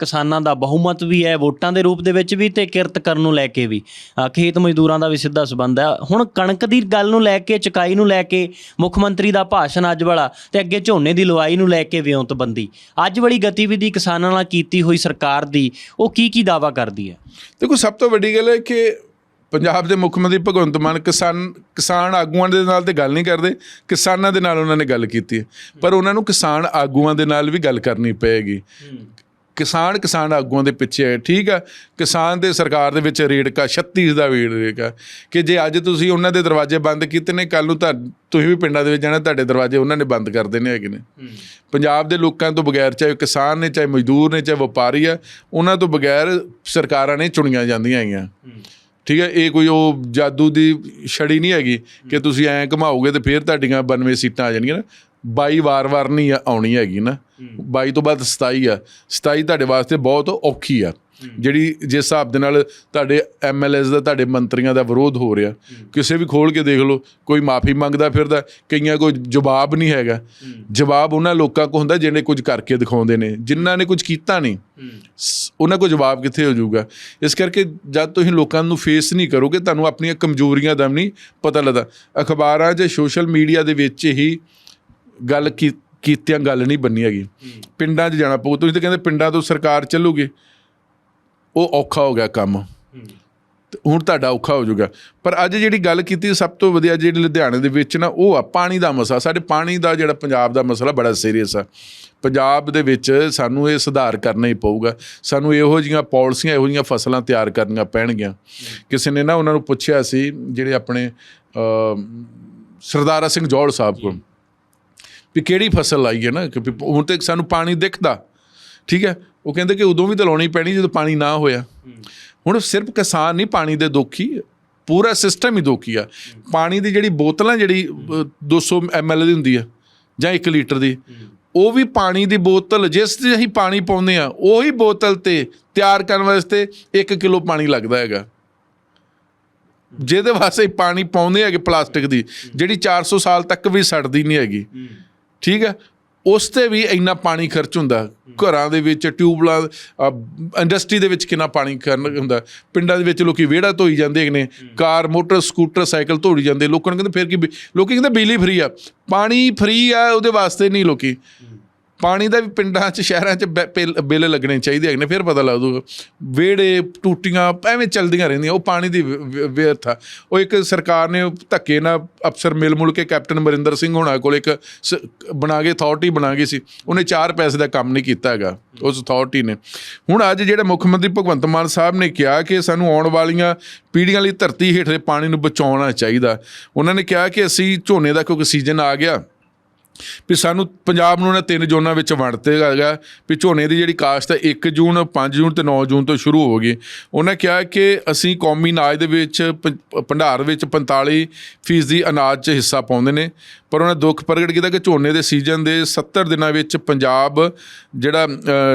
ਕਿਸਾਨਾਂ ਦਾ ਬਹੁਮਤ ਵੀ ਹੈ ਵੋਟਾਂ ਦੇ ਰੂਪ ਦੇ ਵਿੱਚ ਵੀ ਤੇ ਕਿਰਤ ਕਰਨ ਨੂੰ ਲੈ ਕੇ ਵੀ। ਅ, ਖੇਤ ਮਜ਼ਦੂਰਾਂ ਦਾ ਵੀ ਸਿੱਧਾ ਸਬੰਧ ਹੈ। ਹੁਣ ਕਣਕ ਦੀ ਗੱਲ ਨੂੰ ਲੈ ਕੇ ਚਕਾਈ ਨੂੰ ਲੈ ਕੇ ਮੁੱਖ ਮੰਤਰੀ ਦਾ ਭਾਸ਼ਣ ਅੱਜ ਵਾਲਾ ਤੇ ਅੱਗੇ ਝੋਨੇ ਦੀ ਲਵਾਈ ਨੂੰ ਲੈ ਕੇ ਵਿਉਂਤਬੰਦੀ ਅੱਜ ਵਾਲੀ ਗਤੀਵਿਧੀ ਕਿਸਾਨਾਂ ਨਾਲ ਕੀਤੀ ਹੋਈ ਸਰਕਾਰ ਦੀ ਉਹ ਕੀ ਕੀ ਦਾਵਾ ਕਰਦੀ ਹੈ? ਦੇਖੋ ਸਭ ਤੋਂ ਵੱਡੀ ਗੱਲ ਹੈ ਕਿ ਪੰਜਾਬ ਦੇ ਮੁੱਖ ਮੰਤਰੀ ਭਗਵੰਤ ਮਾਨ ਕਿਸਾਨ ਕਿਸਾਨ ਆਗੂਆਂ ਦੇ ਨਾਲ ਤੇ ਗੱਲ ਨਹੀਂ ਕਰਦੇ। ਕਿਸਾਨਾਂ ਦੇ ਨਾਲ ਉਹਨਾਂ ਨੇ ਗੱਲ ਕੀਤੀ ਹੈ। ਪਰ ਉਹਨਾਂ ਨੂੰ ਕਿਸਾਨ ਆਗੂਆਂ ਦੇ ਨਾਲ ਵੀ ਗੱਲ ਕਰਨੀ ਪਏਗੀ। ਕਿਸਾਨ ਕਿਸਾਨ ਆਗੂਆਂ ਦੇ ਪਿੱਛੇ ਹੈ ਠੀਕ ਆ ਕਿਸਾਨ ਤੇ ਸਰਕਾਰ ਦੇ ਵਿੱਚ ਰੇੜਕਾ 36 ਦਾ ਵੀ ਰੇੜਕਾ। ਕਿ ਜੇ ਅੱਜ ਤੁਸੀਂ ਉਹਨਾਂ ਦੇ ਦਰਵਾਜ਼ੇ ਬੰਦ ਕੀਤੇ ਨੇ ਕੱਲ ਨੂੰ ਤਾਂ ਤੁਸੀਂ ਵੀ ਪਿੰਡਾਂ ਦੇ ਵਿੱਚ ਜਾਣਾ ਤੁਹਾਡੇ ਦਰਵਾਜ਼ੇ ਉਹਨਾਂ ਨੇ ਬੰਦ ਕਰ ਦੇਣੇ ਹੈਗੇ ਨੇ। ਪੰਜਾਬ ਦੇ ਲੋਕਾਂ ਤੋਂ ਬਗੈਰ ਚਾਹੇ ਕਿਸਾਨ ਨੇ ਚਾਹੇ ਮਜ਼ਦੂਰ ਨੇ ਚਾਹੇ ਵਪਾਰੀ ਆ ਉਹਨਾਂ ਤੋਂ ਬਗੈਰ ਸਰਕਾਰਾਂ ਨੇ ਚੁਣੀਆਂ ਜਾਂਦੀਆਂ ਹੈਗੀਆਂ। ਠੀਕ ਹੈ? ਇਹ ਕੋਈ ਉਹ ਜਾਦੂ ਦੀ ਛੜੀ ਨਹੀਂ ਹੈਗੀ ਕਿ ਤੁਸੀਂ ਐਂ ਘਮਾਓਗੇ ਤੇ ਫਿਰ ਤੁਹਾਡੀਆਂ 92 ਸੀਟਾਂ ਆ ਜਾਣਗੀਆਂ ਨਾ। 22 ਵਾਰ-ਵਾਰ ਨਹੀਂ ਆਉਣੀ ਹੈਗੀ ਨਾ। 22 ਤੋਂ ਬਾਅਦ 27 ਆ। 27 ਤੁਹਾਡੇ ਵਾਸਤੇ ਬਹੁਤ ਔਖੀ ਆ। ਜਿਹੜੀ ਜਿਸ ਹਿਸਾਬ ਦੇ ਨਾਲ ਤੁਹਾਡੇ ਐਮਐਲਏਸ ਦਾ ਤੁਹਾਡੇ ਮੰਤਰੀਆਂ ਦਾ ਵਿਰੋਧ ਹੋ ਰਿਹਾ ਕਿਸੇ ਵੀ ਖੋਲ ਕੇ ਦੇਖ ਲਓ ਕੋਈ ਮਾਫੀ ਮੰਗਦਾ ਫਿਰਦਾ ਕਈਆਂ ਕੋਈ ਜਵਾਬ ਨਹੀਂ ਹੈਗਾ। ਜਵਾਬ ਉਹਨਾਂ ਲੋਕਾਂ ਕੋ ਹੁੰਦਾ ਜਿਹੜੇ ਕੁਝ ਕਰਕੇ ਦਿਖਾਉਂਦੇ ਨੇ ਜਿਨ੍ਹਾਂ ਨੇ ਕੁਝ ਕੀਤਾ ਨਹੀਂ। ਉਹਨਾਂ ਕੋ ਜਵਾਬ ਕਿੱਥੇ ਹੋ ਜਾਊਗਾ? ਇਸ ਕਰਕੇ ਜਦ ਤੁਸੀਂ ਲੋਕਾਂ ਨੂੰ ਫੇਸ ਨਹੀਂ ਕਰੋਗੇ ਤੁਹਾਨੂੰ ਆਪਣੀਆਂ ਕਮਜ਼ੋਰੀਆਂ ਦਾ ਨਹੀਂ ਪਤਾ ਲੱਗਦਾ। ਅਖਬਾਰਾਂ 'ਚ ਸੋਸ਼ਲ ਮੀਡੀਆ ਦੇ ਵਿੱਚ ਹੀ ਗੱਲ ਕੀ- ਕੀਤਿਆਂ, ਗੱਲ ਨਹੀਂ ਬੰਨੀ ਹੈਗੀ। ਪਿੰਡਾਂ 'ਚ ਜਾਣਾ ਪਊ। ਤੁਸੀਂ ਤਾਂ ਕਹਿੰਦੇ ਪਿੰਡਾਂ ਤੋਂ ਸਰਕਾਰ ਚੱਲੂਗੀ। ਉਹ ਔਖਾ ਹੋ ਗਿਆ ਕੰਮ। ਤੇ ਹੁਣ ਤੁਹਾਡਾ ਔਖਾ ਹੋ ਜਾਊਗਾ। ਪਰ ਅੱਜ ਜਿਹੜੀ ਗੱਲ ਕੀਤੀ ਸਭ ਤੋਂ ਵਧੀਆ ਜਿਹੜੀ ਲੁਧਿਆਣੇ ਦੇ ਵਿੱਚ ਨਾ, ਉਹ ਆ ਪਾਣੀ ਦਾ ਮਸਲਾ। ਸਾਡੇ ਪਾਣੀ ਦਾ ਜਿਹੜਾ ਪੰਜਾਬ ਦਾ ਮਸਲਾ ਬੜਾ ਸੀਰੀਅਸ ਆ। ਪੰਜਾਬ ਦੇ ਵਿੱਚ ਸਾਨੂੰ ਇਹ ਸੁਧਾਰ ਕਰਨਾ ਹੀ ਪਊਗਾ। ਸਾਨੂੰ ਇਹੋ ਜੀਆਂ ਪਾਲਿਸੀਆਂ, ਇਹੋ ਜੀਆਂ ਫਸਲਾਂ ਤਿਆਰ ਕਰਨੀਆਂ ਪੈਣਗੀਆਂ। ਕਿਸੇ ਨੇ ਨਾ ਉਹਨਾਂ ਨੂੰ ਪੁੱਛਿਆ ਸੀ, ਜਿਹੜੇ ਆਪਣੇ ਸਰਦਾਰਾ ਸਿੰਘ ਜੋੜ ਸਾਹਿਬ ਕੋਲ। ਵੀ ਕਿਹੜੀ ਫਸਲ ਲਾਈ ਹੈ ਨਾ ਕਿ ਹੁਣ ਤੇ ਸਾਨੂੰ ਪਾਣੀ ਦਿਖਦਾ। ਠੀਕ ਹੈ? ਉਹ ਕਹਿੰਦੇ ਕਿ ਉਦੋਂ ਵੀ ਤਾਂ ਲਾਉਣੀ ਪੈਣੀ ਜਦੋਂ ਪਾਣੀ ਨਾ ਹੋਇਆ। ਹੁਣ ਸਿਰਫ ਕਿਸਾਨ ਨਹੀਂ ਪਾਣੀ ਦੇ ਦੁਖੀ ਪੂਰਾ ਸਿਸਟਮ ਹੀ ਦੁਖੀ ਆ। ਪਾਣੀ ਦੀ ਜਿਹੜੀ ਬੋਤਲਾਂ ਜਿਹੜੀ ਅ, 200 ml ਦੀ ਹੁੰਦੀ ਆ ਜਾਂ 1 ਲੀਟਰ ਦੀ ਉਹ ਵੀ ਪਾਣੀ ਦੀ ਬੋਤਲ ਜਿਸ ਤੇ ਅਸੀਂ ਪਾਣੀ ਪਾਉਂਦੇ ਆ ਉਹੀ ਬੋਤਲ ਤੇ ਤਿਆਰ ਕਰਨ ਵਾਸਤੇ 1 ਕਿਲੋ ਪਾਣੀ ਲੱਗਦਾ ਹੈਗਾ। ਜਿਹਦੇ ਵਾਸਤੇ ਪਾਣੀ ਪਾਉਂਦੇ ਹੈਗੇ ਪਲਾਸਟਿਕ ਦੀ ਜਿਹੜੀ 400 ਸਾਲ ਤੱਕ ਵੀ ਸੜਦੀ ਨਹੀਂ ਹੈਗੀ। ਠੀਕ ਹੈ? ਉਸ ਤੇ ਵੀ ਇੰਨਾ ਪਾਣੀ ਖਰਚ ਹੁੰਦਾ। ਘਰਾਂ ਦੇ ਵਿੱਚ ਟਿਊਬਲਾਂ ਇੰਡਸਟਰੀ ਦੇ ਵਿੱਚ ਕਿੰਨਾ ਪਾਣੀ ਖਰਚ ਹੁੰਦਾ। ਪਿੰਡਾਂ ਦੇ ਵਿੱਚ ਲੋਕੀ ਵਿਹੜਾ ਧੋਈ ਜਾਂਦੇ ਨੇ। ਕਾਰ, ਮੋਟਰ, ਸਕੂਟਰ, ਸਾਈਕਲ ਧੋਈ ਜਾਂਦੇ। ਲੋਕਾਂ ਨੂੰ ਕਹਿੰਦੇ, ਫਿਰ ਕੀ ਬਿ- ਲੋਕੀ ਕਹਿੰਦੇ ਬਿਜਲੀ ਫਰੀ ਆ। ਪਾਣੀ ਫਰੀ ਆ, ਉਹਦੇ ਵਾਸਤੇ ਨਹੀਂ ਲੋਕੀ। ਪਾਣੀ ਦਾ ਵੀ ਪਿੰਡਾਂ 'ਚ, ਸ਼ਹਿਰਾਂ 'ਚ ਬੈ- ਬਿੱਲ- ਬਿੱਲ ਲੱਗਣੇ ਚਾਹੀਦੇ ਹੈਗੇ ਨੇ, ਫਿਰ ਪਤਾ ਲੱਗ ਜੂਗਾ ਵਿਹੜੇ, ਟੂਟੀਆਂ ਐਵੇਂ ਚੱਲਦੀਆਂ ਰਹਿੰਦੀਆਂ, ਉਹ ਪਾਣੀ ਦੀ ਵਿ- ਵਿਅਰਥ। ਆ ਉਹ ਇੱਕ ਸਰਕਾਰ ਨੇ ਧੱਕੇ ਨਾਲ ਅਫਸਰ ਮਿਲ ਮੁਲ ਕੇ ਕੈਪਟਨ ਅਮਰਿੰਦਰ ਸਿੰਘ ਹੋਣਾ ਕੋਲ ਇੱਕ ਸ- ਬਣਾ ਕੇ ਅਥਾਰਟੀ ਬਣਾ ਗਈ ਸੀ। ਉਹਨੇ 4 ਪੈਸੇ ਦਾ ਕੰਮ ਨਹੀਂ ਕੀਤਾ ਹੈਗਾ, ਉਸ ਅਥਾਰਟੀ ਨੇ। ਹੁਣ ਅੱਜ ਜਿਹੜਾ ਮੁੱਖ ਮੰਤਰੀ ਭਗਵੰਤ ਮਾਨ ਸਾਹਿਬ ਨੇ ਕਿਹਾ ਕਿ ਸਾਨੂੰ ਆਉਣ ਵਾਲੀਆਂ ਪੀੜ੍ਹੀਆਂ ਲਈ ਧਰਤੀ ਹੇਠਲੇ ਪਾਣੀ ਨੂੰ ਬਚਾਉਣਾ ਚਾਹੀਦਾ। ਉਹਨਾਂ ਨੇ ਕਿਹਾ ਕਿ ਅਸੀਂ ਝੋਨੇ ਦਾ ਕਿਉਂਕਿ ਸੀਜ਼ਨ ਆ ਗਿਆ। ਵੀ ਸਾਨੂੰ ਪੰਜਾਬ ਨੂੰ ਨਾ ਤਿੰਨ ਜ਼ੋਨਾਂ ਵਿੱਚ ਵੰਡਤੇ ਹੈਗਾ ਵੀ ਝੋਨੇ ਦੀ ਜਿਹੜੀ ਕਾਸ਼ਤ ਹੈ 1 ਜੂਨ 5 ਜੂਨ ਤੇ 9 ਜੂਨ ਤੋਂ ਸ਼ੁਰੂ ਹੋ ਗਈ। ਉਹਨਾਂ ਕਿਹਾ ਕਿ ਅਸੀਂ ਕੌਮੀ ਅਨਾਜ ਦੇ ਵਿੱਚ, ਪ- ਭੰਡਾਰ ਵਿੱਚ 45 ਫੀਸਦੀ ਅਨਾਜ 'ਚ ਹਿੱਸਾ ਪਾਉਂਦੇ ਨੇ। ਪਰ ਉਹਨਾਂ ਦੁੱਖ ਪ੍ਰਗਟ ਕੀਤਾ ਕਿ ਝੋਨੇ ਦੇ ਸੀਜ਼ਨ ਦੇ 70 ਦਿਨਾਂ ਵਿੱਚ ਪੰਜਾਬ ਜਿਹੜਾ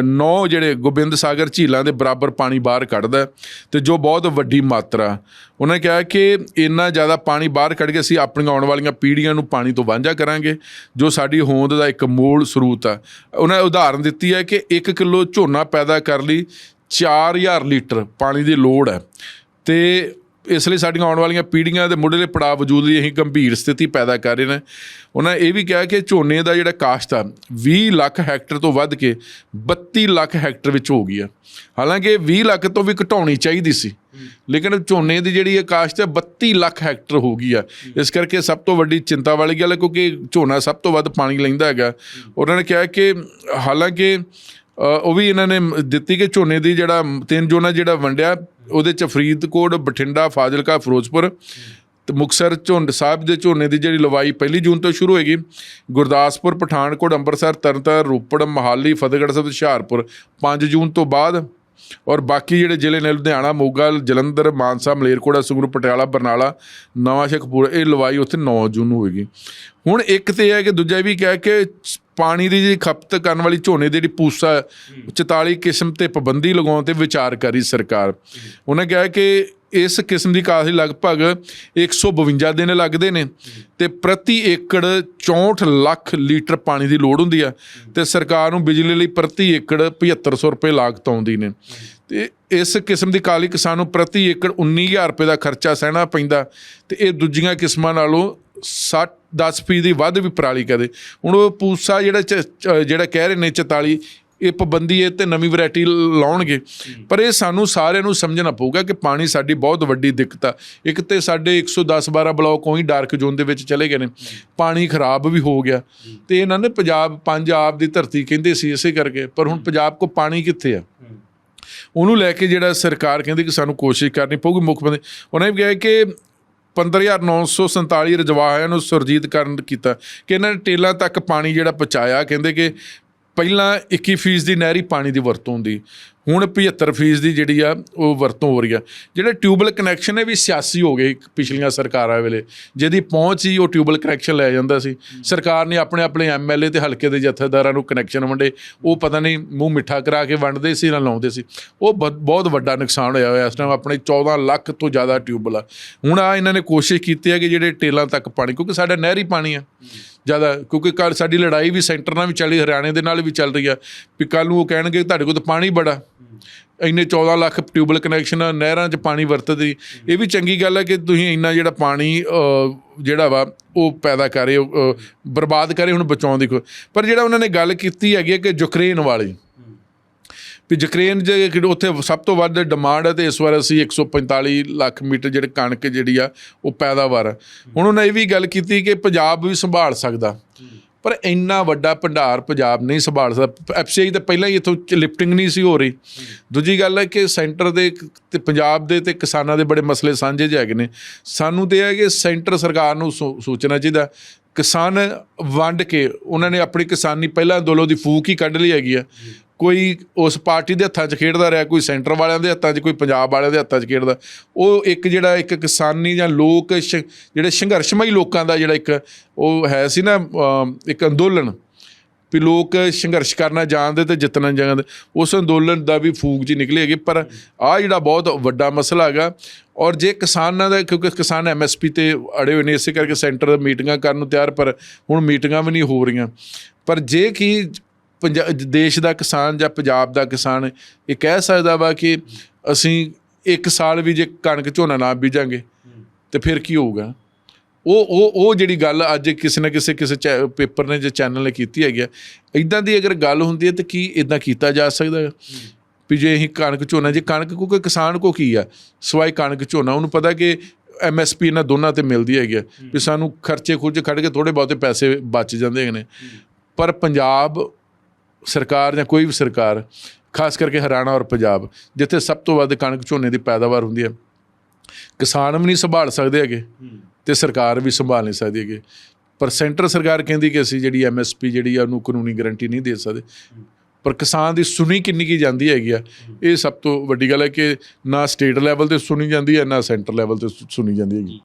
ਨੌ ਜਿਹੜੇ ਗੋਬਿੰਦ ਸਾਗਰ ਝੀਲਾਂ ਦੇ ਬਰਾਬਰ ਪਾਣੀ ਬਾਹਰ ਕੱਢਦਾ ਹੈ ਤੇ ਜੋ ਬਹੁਤ ਵੱਡੀ ਮਾਤਰਾ। ਉਹਨਾਂ ਨੇ ਕਿਹਾ ਕਿ ਇੰਨਾ ਜ਼ਿਆਦਾ ਪਾਣੀ ਬਾਹਰ ਕੱਢ ਕੇ ਅਸੀਂ ਆਪਣੀਆਂ ਆਉਣ ਵਾਲੀਆਂ ਪੀੜ੍ਹੀਆਂ ਨੂੰ ਪਾਣੀ ਤੋਂ ਵਾਂਝਾ ਕਰਾਂਗੇ, ਜੋ ਸਾਡੀ ਹੋਂਦ ਦਾ ਇੱਕ ਮੂਲ ਸਰੂਤ ਆ। ਉਹਨਾਂ ਨੇ ਉਦਾਹਰਨ ਦਿੱਤੀ ਹੈ ਕਿ 1 ਕਿਲੋ ਝੋਨਾ ਪੈਦਾ ਕਰ ਲਈ 4000 ਲੀਟਰ ਪਾਣੀ ਦੀ ਲੋੜ ਹੈ। ਤੇ ਇਸ ਲਈ ਸਾਡੀਆਂ ਆਉਣ ਵਾਲੀਆਂ ਪੀੜ੍ਹੀਆਂ ਦੇ ਮੁੱਢਲੇ ਪੜਾਅ ਵਜੂਦ ਲਈ ਅਸੀਂ ਗੰਭੀਰ ਸਥਿਤੀ ਪੈਦਾ ਕਰ ਰਹੇ ਨੇ। ਉਹਨਾਂ ਇਹ ਵੀ ਕਿਹਾ ਕਿ ਝੋਨੇ ਦਾ ਜਿਹੜਾ ਕਾਸ਼ਤ ਆ 20 ਲੱਖ ਹੈਕਟਰ ਤੋਂ ਵੱਧ ਕੇ 32 ਲੱਖ ਹੈਕਟਰ ਵਿੱਚ ਹੋ ਗਈ ਆ। ਹਾਲਾਂਕਿ 20 ਲੱਖ ਤੋਂ ਵੀ ਘਟਾਉਣੀ ਚਾਹੀਦੀ ਸੀ, ਲੇਕਿਨ ਝੋਨੇ ਦੀ ਜਿਹੜੀ ਇਹ ਕਾਸ਼ਤ ਹੈ 32 ਲੱਖ ਹੈਕਟਰ ਹੋ ਗਈ ਆ। ਇਸ ਕਰਕੇ ਸਭ ਤੋਂ ਵੱਡੀ ਚਿੰਤਾ ਵਾਲੀ ਗੱਲ ਹੈ ਕਿਉਂਕਿ ਝੋਨਾ ਸਭ ਤੋਂ ਵੱਧ ਪਾਣੀ ਲੈਂਦਾ ਹੈਗਾ। ਉਹਨਾਂ ਨੇ ਕਿਹਾ ਕਿ ਹਾਲਾਂਕਿ ਉਹ ਵੀ ਇਹਨਾਂ ਨੇ ਦਿੱਤੀ ਕਿ ਝੋਨੇ ਦੀ ਜਿਹੜਾ ਤਿੰਨ ਜ਼ੋਨਾਂ ਜਿਹੜਾ ਵੰਡਿਆ, ਉਹਦੇ ਚ ਫਰੀਦਕੋਟ, ਬਠਿੰਡਾ, ਫਾਜ਼ਿਲਕਾ, ਫਿਰੋਜ਼ਪੁਰ ਤੇ ਮੁਕਸਰ ਝੁੰਡ ਸਾਹਿਬ ਦੇ ਝੋਨੇ ਦੀ ਜਿਹੜੀ ਲਵਾਈ ਪਹਿਲੀ ਜੂਨ ਤੋਂ ਸ਼ੁਰੂ ਹੋਏਗੀ। ਗੁਰਦਾਸਪੁਰ, ਪਠਾਨਕੋਟ, ਅੰਮ੍ਰਿਤਸਰ, ਤਰਨਤਾਰਨ, ਰੋਪੜ, ਮਹਾਲੀ, ਫਤਿਹਗੜ੍ਹ ਸਾਹਿਬ ਹੁਸ਼ਿਆਰਪੁਰ 5 ਜੂਨ ਤੋਂ ਬਾਅਦ। ਔਰ ਬਾਕੀ ਜਿਹੜੇ ਜ਼ਿਲ੍ਹੇ ਨੇ, ਲੁਧਿਆਣਾ, ਮੋਗਾ, ਜਲੰਧਰ, ਮਾਨਸਾ ਮਲੇਰਕੋਟਾ ਸੰਗਰੂਰ, ਪਟਿਆਲਾ, ਬਰਨਾਲਾ ਨਵਾਂ ਸ਼ੇਖਪੁਰ ਇਹ ਲਵਾਈ ਉੱਥੇ 9 ਜੂਨ ਨੂੰ ਹੋਏਗੀ। ਹੁਣ ਇੱਕ ਤੇ ਇਹ ਹੈ ਕਿ ਦੂਜਾ ਇਹ ਵੀ ਕਿਹਾ ਕਿ ਪਾਣੀ ਦੀ ਜਿਹੜੀ ਖਪਤ ਕਰਨ ਵਾਲੀ ਝੋਨੇ ਦੀ ਜਿਹੜੀ ਪੂਸਾ ਹੈ, 44 ਕਿਸਮ ਤੇ ਪਾਬੰਦੀ ਲਗਾਉਣ ਤੇ ਵਿਚਾਰ ਕਰੀ ਸਰਕਾਰ। ਉਹਨੇ ਕਿਹਾ ਕਿ ਇਸ ਕਿਸਮ ਦੀ ਕਾਸ਼ ਲਈ ਲਗਭਗ 152 ਦਿਨ ਲੱਗਦੇ ਨੇ ਤੇ ਪ੍ਰਤੀ ਏਕੜ 64 ਲੱਖ ਲੀਟਰ ਪਾਣੀ ਦੀ ਲੋੜ ਹੁੰਦੀ ਆ ਤੇ ਸਰਕਾਰ ਨੂੰ ਬਿਜਲੀ ਲਈ ਪ੍ਰਤੀ ਏਕੜ 7500 ਰੁਪਏ ਲਾਗਤ ਆਉਂਦੀ ਨੇ। ਤੇ ਇਸ ਕਿਸਮ ਦੀ ਕਾਲੀ ਕਿਸਾਨ ਨੂੰ ਪ੍ਰਤੀ ਏਕੜ 19000 ਰੁਪਏ ਦਾ ਖਰਚਾ ਸਹਿਣਾ ਪੈਂਦਾ ਤੇ ਇਹ ਦੂਜੀਆਂ ਕਿਸਮਾਂ ਨਾਲੋਂ 60 10 ਫੀਸਦੀ ਦੀ ਵੱਧ ਵੀ ਪਰਾਲੀ ਕਦੇ ਹੁਣ ਉਹ ਪੂਸਾ ਜਿਹੜਾ ਚ- ਜਿਹੜਾ ਕਹਿ ਰਹੇ ਨੇ 44 ਇਹ ਪਾਬੰਦੀ ਇਹ ਤੇ ਨਵੀਂ ਵੈਰਾਈਟੀ ਲਾਉਣਗੇ। ਪਰ ਇਹ ਸਾਨੂੰ ਸਾਰਿਆਂ ਨੂੰ ਸਮਝਣਾ ਪਊਗਾ ਕਿ ਪਾਣੀ ਸਾਡੀ ਬਹੁਤ ਵੱਡੀ ਦਿੱਕਤ ਆ। ਇੱਕ ਤੇ ਸਾਡੇ 110 12 ਬਲਾਕ ਉਹੀ ਡਾਰਕ ਜ਼ੋਨ ਦੇ ਵਿੱਚ ਚਲੇ ਗਏ ਨੇ। ਪਾਣੀ ਖਰਾਬ ਵੀ ਹੋ ਗਿਆ। ਤੇ ਇਹਨਾਂ ਨੇ ਪੰਜਾਬ ਪੰਜਾਬ ਦੀ ਧਰਤੀ ਕਹਿੰਦੇ ਸੀ ਇਸੇ ਕਰਕੇ। ਪਰ ਹੁਣ ਪੰਜਾਬ ਕੋ ਪਾਣੀ ਕਿੱਥੇ ਆ? ਉਹਨੂੰ ਲੈ ਕੇ ਜਿਹੜਾ ਸਰਕਾਰ ਕਹਿੰਦੀ ਕਿ ਸਾਨੂੰ ਕੋਸ਼ਿਸ਼ ਕਰਨੀ ਪਊਗੀ ਮੁੱਖ ਮੰਤਰੀ। ਉਹਨੇ ਵੀ ਕਿਹਾ ਕਿ 15947 ਰਜਵਾਹਿਆਂ ਨੂੰ ਸੁਰਜੀਤ ਕਰਨ ਕੀਤਾ। ਕਿ ਇਹਨਾਂ ਨੇ ਟੇਲਾਂ ਤੱਕ ਪਾਣੀ ਜਿਹੜਾ ਪਹੁੰਚਾਇਆ, ਕਹਿੰਦੇ ਕਿ ਪਹਿਲਾਂ 21% ਦੀ ਨਹਿਰੀ ਪਾਣੀ ਦੀ ਵਰਤੋਂ ਹੁੰਦੀ। ਹੁਣ 75% ਦੀ ਜਿਹੜੀ ਆ, ਉਹ ਵਰਤੋਂ ਹੋ ਰਹੀ ਆ। ਜਿਹੜੇ ਟਿਊਬਲ ਕਨੈਕਸ਼ਨ ਹੈ ਵੀ ਸਿਆਸੀ ਹੋ ਗਏ ਪਿਛਲੀਆਂ ਸਰਕਾਰਾਂ ਵੇਲੇ। ਜਿਹਦੀ ਪਹੁੰਚ ਸੀ, ਉਹ ਟਿਊਬਲ ਕਨੈਕਸ਼ਨ ਲੈ ਜਾਂਦਾ ਸੀ। ਸਰਕਾਰ ਨੇ ਆਪਣੇ ਆਪਣੇ ਐਮਐਲਏ ਤੇ ਹਲਕੇ ਦੇ ਜਥੇਦਾਰਾਂ ਨੂੰ ਕਨੈਕਸ਼ਨ ਵੰਡੇ। ਉਹ ਪਤਾ ਨਹੀਂ ਮੂੰਹ ਮਿੱਠਾ ਕਰਾ ਕੇ ਵੰਡਦੇ ਸੀ ਨਾ ਲਾਉਂਦੇ ਸੀ। ਉਹ ਬਹੁਤ ਵੱਡਾ ਨੁਕਸਾਨ ਹੋਇਆ ਹੋਇਆ ਇਸ ਟਾਈਮ ਆਪਣੇ 14 ਲੱਖ ਤੋਂ ਜ਼ਿਆਦਾ ਟਿਊਬਲ ਆ। ਹੁਣ ਆ ਇਹਨਾਂ ਨੇ ਕੋਸ਼ਿਸ਼ ਕੀਤੀ ਹੈ ਕਿ ਜਿਹੜੇ ਟੇਲਾਂ ਤੱਕ ਪਾਣੀ, ਕਿਉਂਕਿ ਸਾਡਾ ਨਹਿਰੀ ਪਾਣੀ ਆ ਜ਼ਿਆਦਾ, ਕਿਉਂਕਿ ਕੱਲ ਸਾਡੀ ਲੜਾਈ ਵੀ ਸੈਂਟਰ ਨਾਲ ਵੀ ਚੱਲੀ ਹਰਿਆਣੇ ਦੇ ਨਾਲ ਵੀ ਚੱਲ ਰਹੀ ਆ। ਵੀ ਕੱਲ ਨੂੰ ਉਹ ਕਹਿਣਗੇ, ਤੁਹਾਡੇ ਕੋਲ ਤਾਂ ਪਾਣੀ ਬੜਾ। ਇੰਨੇ 14 ਲੱਖ ਟਿਊਬਲ ਕਨੈਕਸ਼ਨ ਆ, ਨਹਿਰਾਂ 'ਚ ਪਾਣੀ ਵਰਤਦੇ। ਇਹ ਵੀ ਚੰਗੀ ਗੱਲ ਹੈ ਕਿ ਤੁਸੀਂ ਇੰਨਾ ਜਿਹੜਾ ਪਾਣੀ ਜਿਹੜਾ ਵਾ ਉਹ ਪੈਦਾ ਕਰੇ ਬਰਬਾਦ ਕਰੇ ਹੁਣ ਬਚਾਉਣ ਦੀ ਕੋਈ ਪਰ ਜਿਹੜਾ ਉਹਨਾਂ ਨੇ ਗੱਲ ਕੀਤੀ ਹੈਗੀ ਹੈ ਕਿ ਯੂਕਰੇਨ ਵਾਲੀ। ਵੀ ਯੂਕਰੇਨ ਜੇ ਉੱਥੇ ਸਭ ਤੋਂ ਵੱਧ ਡਿਮਾਂਡ ਹੈ ਤੇ ਇਸ ਵਾਰ ਅਸੀਂ 145 ਲੱਖ ਮੀਟਰ ਜਿਹੜੇ ਕਣਕ ਜਿਹੜੀ ਆ ਉਹ ਪੈਦਾਵਾਰ ਆ। ਹੁਣ ਉਹਨਾਂ ਇਹ ਵੀ ਗੱਲ ਕੀਤੀ ਕਿ ਪੰਜਾਬ ਵੀ ਸੰਭਾਲ ਸਕਦਾ। ਪਰ ਇੰਨਾ ਵੱਡਾ ਭੰਡਾਰ ਪੰਜਾਬ ਨਹੀਂ ਸੰਭਾਲ ਸਕਦਾ। ਐਫਸੀਆਈ ਤਾਂ ਪਹਿਲਾਂ ਹੀ ਇਥੋਂ ਲਿਫਟਿੰਗ ਨਹੀਂ ਸੀ ਹੋ ਰਹੀ। ਦੂਜੀ ਗੱਲ ਹੈ ਕਿ ਸੈਂਟਰ ਦੇ ਕ- ਤੇ ਪੰਜਾਬ ਦੇ ਤੇ ਕਿਸਾਨਾਂ ਦੇ ਬੜੇ ਮਸਲੇ ਸਾਂਝੇ ਜਿਹੇ ਹੈਗੇ ਨੇ। ਸਾਨੂੰ ਤੇ ਇਹ ਹੈ ਕਿ ਸੈਂਟਰ ਸਰਕਾਰ ਨੂੰ ਸੋ- ਸੋਚਣਾ ਚਾਹੀਦਾ। ਕਿਸਾਨ ਵੰਡ ਕੇ, ਉਹਨਾਂ ਨੇ ਆਪਣੀ ਕਿਸਾਨੀ ਪਹਿਲਾਂ ਅੰਦੋਲਨ ਦੀ ਫੂਕ ਹੀ ਕੱਢ ਲਈ ਹੈਗੀ ਆ। ਕੋਈ ਉਸ ਪਾਰਟੀ ਦੇ ਹੱਥਾਂ 'ਚ ਖੇਡਦਾ ਰਿਹਾ, ਕੋਈ ਸੈਂਟਰ ਵਾਲਿਆਂ ਦੇ ਹੱਥਾਂ 'ਚ, ਕੋਈ ਪੰਜਾਬ ਵਾਲਿਆਂ ਦੇ ਹੱਥਾਂ 'ਚ ਖੇਡਦਾ। ਉਹ ਇੱਕ ਜਿਹੜਾ ਇੱਕ ਕਿਸਾਨੀ ਜਾਂ ਲੋਕ ਸ਼- ਜਿਹੜੇ ਸੰਘਰਸ਼ਮਈ ਲੋਕਾਂ ਦਾ ਜਿਹੜਾ ਇੱਕ ਉਹ ਹੈ ਸੀ ਨਾ ਇੱਕ ਅੰਦੋਲਨ। ਵੀ ਲੋਕ ਸੰਘਰਸ਼ ਕਰਨਾ ਜਾਣਦੇ ਤੇ ਜਿੱਤਣਾ ਜਾਣਦੇ। ਉਸ ਅੰਦੋਲਨ ਦਾ ਵੀ ਫੂਕ ਜੀ ਨਿਕਲੇ ਹੈਗੇ, ਪਰ ਆ ਜਿਹੜਾ ਬਹੁਤ ਵੱਡਾ ਮਸਲਾ ਹੈਗਾ, ਔਰ ਜੇ ਕਿਸਾਨਾਂ ਦਾ, ਕਿਉਂਕਿ ਕਿਸਾਨ ਐਮਐਸਪੀ ਤੇ ਅੜੇ ਹੋਏ ਨੇ, ਇਸੇ ਕਰਕੇ ਸੈਂਟਰ ਮੀਟਿੰਗਾਂ ਕਰਨ ਨੂੰ ਤਿਆਰ, ਪਰ ਹੁਣ ਮੀਟਿੰਗਾਂ ਵੀ ਨਹੀਂ ਹੋ ਰਹੀਆਂ। ਪਰ ਜੇ ਕਿ ਦੇਸ਼ ਦਾ ਕਿਸਾਨ ਜਾਂ ਪੰਜਾਬ ਦਾ ਕਿਸਾਨ ਇਹ ਕਹਿ ਸਕਦਾ ਵਾ ਕਿ ਅਸੀਂ ਇੱਕ ਸਾਲ ਵੀ ਜੇ ਕਣਕ ਝੋਨਾ ਨਾ ਬੀਜਾਂਗੇ, ਤੇ ਫਿਰ ਕੀ ਹੋਊਗਾ? ਉਹ ਉਹ ਉਹ ਜਿਹੜੀ ਗੱਲ ਅੱਜ ਕਿਸੇ ਨਾ ਕਿਸੇ ਕਿਸੇ ਚੈ- ਪੇਪਰ ਨੇ, ਜਾਂ ਚੈਨਲ ਨੇ ਕੀਤੀ ਹੈਗੀ ਆ ਇਦਾਂ ਦੀ ਅਗਰ ਗੱਲ ਹੁੰਦੀ ਹੈ, ਤਾਂ ਕੀ ਇਦਾਂ ਕੀਤਾ ਜਾ ਸਕਦਾ ਹੈ? ਵੀ ਜੇ ਅਸੀਂ ਕਣਕ ਝੋਨਾ, ਜੇ ਕਣਕ ਕੋਈ ਕਿਸਾਨ ਕੋ ਕੀ ਆ? ਸਵਾਈ ਕਣਕ ਝੋਨਾ, ਉਹਨੂੰ ਪਤਾ ਕਿ ਐਮਐਸਪੀ ਇਹਨਾਂ ਦੋਨਾਂ ਤੇ ਮਿਲਦੀ ਹੈਗੀ ਆ, ਵੀ ਸਾਨੂੰ ਖਰਚੇ ਖੁਰਚੇ ਕੱਢ ਕੇ ਥੋੜੇ ਬਹੁਤੇ ਪੈਸੇ ਬਚ ਜਾਂਦੇ ਨੇ। ਪਰ ਪੰਜਾਬ ਸਰਕਾਰ ਜਾਂ ਕੋਈ ਵੀ ਸਰਕਾਰ, ਖਾਸ ਕਰਕੇ ਹਰਿਆਣਾ ਔਰ ਪੰਜਾਬ, ਜਿੱਥੇ ਸਭ ਤੋਂ ਵੱਧ ਕਣਕ ਝੋਨੇ ਦੀ ਪੈਦਾਵਾਰ ਹੁੰਦੀ ਹੈ, ਕਿਸਾਨ ਵੀ ਨਹੀਂ ਸੰਭਾਲ ਸਕਦੇ ਹੈਗੇ ਤੇ ਸਰਕਾਰ ਵੀ ਸੰਭਾਲ ਨਹੀਂ ਸਕਦੀ ਹੈਗੇ। ਪਰ ਸੈਂਟਰ ਸਰਕਾਰ ਕਹਿੰਦੀ ਕਿ ਅਸੀਂ ਜਿਹੜੀ ਐਮਐਸਪੀ ਜਿਹੜੀ ਆ, ਉਹਨੂੰ ਕਾਨੂੰਨੀ ਗਾਰੰਟੀ ਨਹੀਂ ਦੇ ਸਕਦੇ। ਪਰ ਕਿਸਾਨ ਦੀ ਸੁਣੀ ਕਿੰਨੀ ਕੀ ਜਾਂਦੀ ਹੈਗੀ ਆ, ਇਹ ਸਭ ਤੋਂ ਵੱਡੀ ਗੱਲ ਹੈ ਕਿ ਨਾ ਸਟੇਟ ਲੈਵਲ ਤੇ ਸੁਣੀ ਜਾਂਦੀ ਹੈ, ਨਾ ਸੈਂਟਰ ਲੈਵਲ ਤੇ ਸੁ- ਸੁਣੀ ਜਾਂਦੀ ਹੈਗੀ।